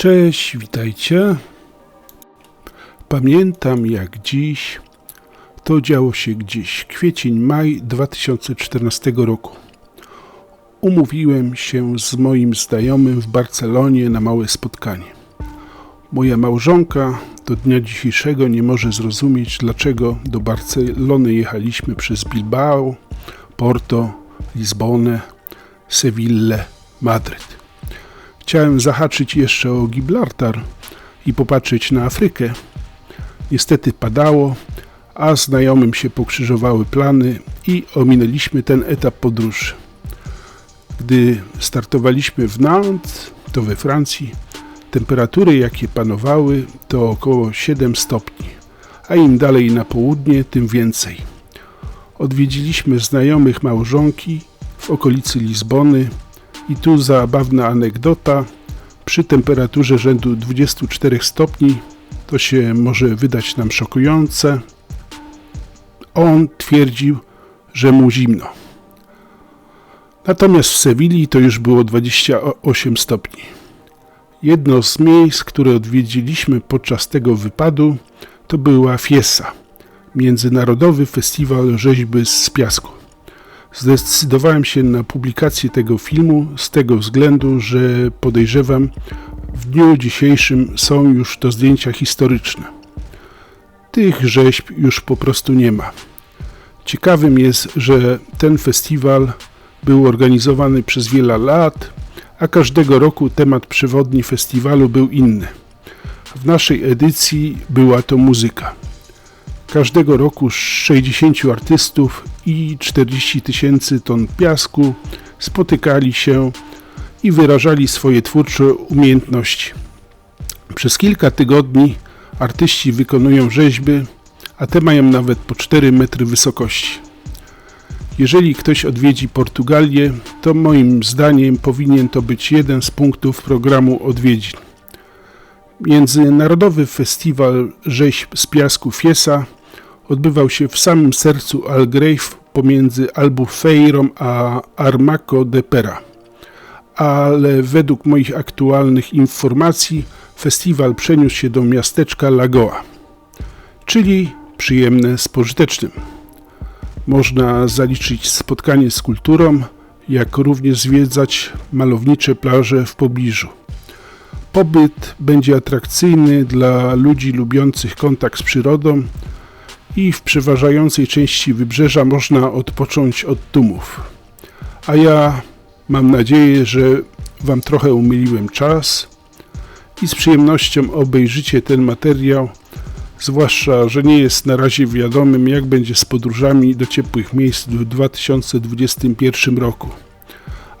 Cześć, witajcie. Pamiętam jak dziś. To działo się gdzieś kwiecień, maj 2014 roku. Umówiłem się z moim znajomym w Barcelonie na małe spotkanie. Moja małżonka do dnia dzisiejszego nie może zrozumieć, dlaczego do Barcelony jechaliśmy przez Bilbao, Porto, Lizbonę, Sewillę, Madryt. Chciałem zahaczyć jeszcze o Gibraltar i popatrzeć na Afrykę. Niestety padało, a znajomym się pokrzyżowały plany i ominęliśmy ten etap podróży. Gdy startowaliśmy w Nantes, to we Francji, temperatury jakie panowały to około 7 stopni, a im dalej na południe, tym więcej. Odwiedziliśmy znajomych małżonki w okolicy Lizbony i tu zabawna anegdota. Przy temperaturze rzędu 24 stopni to się może wydać nam szokujące. On twierdził, że mu zimno. Natomiast w Sewilli to już było 28 stopni. Jedno z miejsc, które odwiedziliśmy podczas tego wypadu, to była Fiesa, Międzynarodowy Festiwal Rzeźby z Piasku. Zdecydowałem się na publikację tego filmu z tego względu, że podejrzewam, w dniu dzisiejszym są już to zdjęcia historyczne. Tych rzeźb już po prostu nie ma. Ciekawym jest, że ten festiwal był organizowany przez wiele lat, a każdego roku temat przewodni festiwalu był inny. W naszej edycji była to muzyka. Każdego roku 60 artystów i 40 tysięcy ton piasku spotykali się i wyrażali swoje twórcze umiejętności. Przez kilka tygodni artyści wykonują rzeźby, a te mają nawet po 4 metry wysokości. Jeżeli ktoś odwiedzi Portugalię, to moim zdaniem powinien to być jeden z punktów programu odwiedzin. Międzynarodowy Festiwal Rzeźb z Piasku Fiesa odbywał się w samym sercu Algrave pomiędzy Albufeirą a Armaco de Pera. Ale według moich aktualnych informacji festiwal przeniósł się do miasteczka Lagoa, czyli przyjemne z pożytecznym. Można zaliczyć spotkanie z kulturą, jak również zwiedzać malownicze plaże w pobliżu. Pobyt będzie atrakcyjny dla ludzi lubiących kontakt z przyrodą i w przeważającej części wybrzeża można odpocząć od tłumów. A ja mam nadzieję, że Wam trochę umyliłem czas i z przyjemnością obejrzycie ten materiał, zwłaszcza, że nie jest na razie wiadomym, jak będzie z podróżami do ciepłych miejsc w 2021 roku.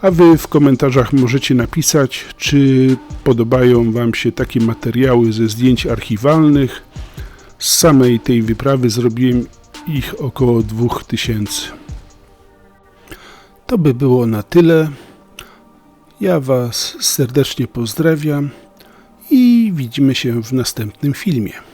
A Wy w komentarzach możecie napisać, czy podobają Wam się takie materiały ze zdjęć archiwalnych, z samej tej wyprawy zrobiłem ich około 2000. To by było na tyle. Ja Was serdecznie pozdrawiam i widzimy się w następnym filmie.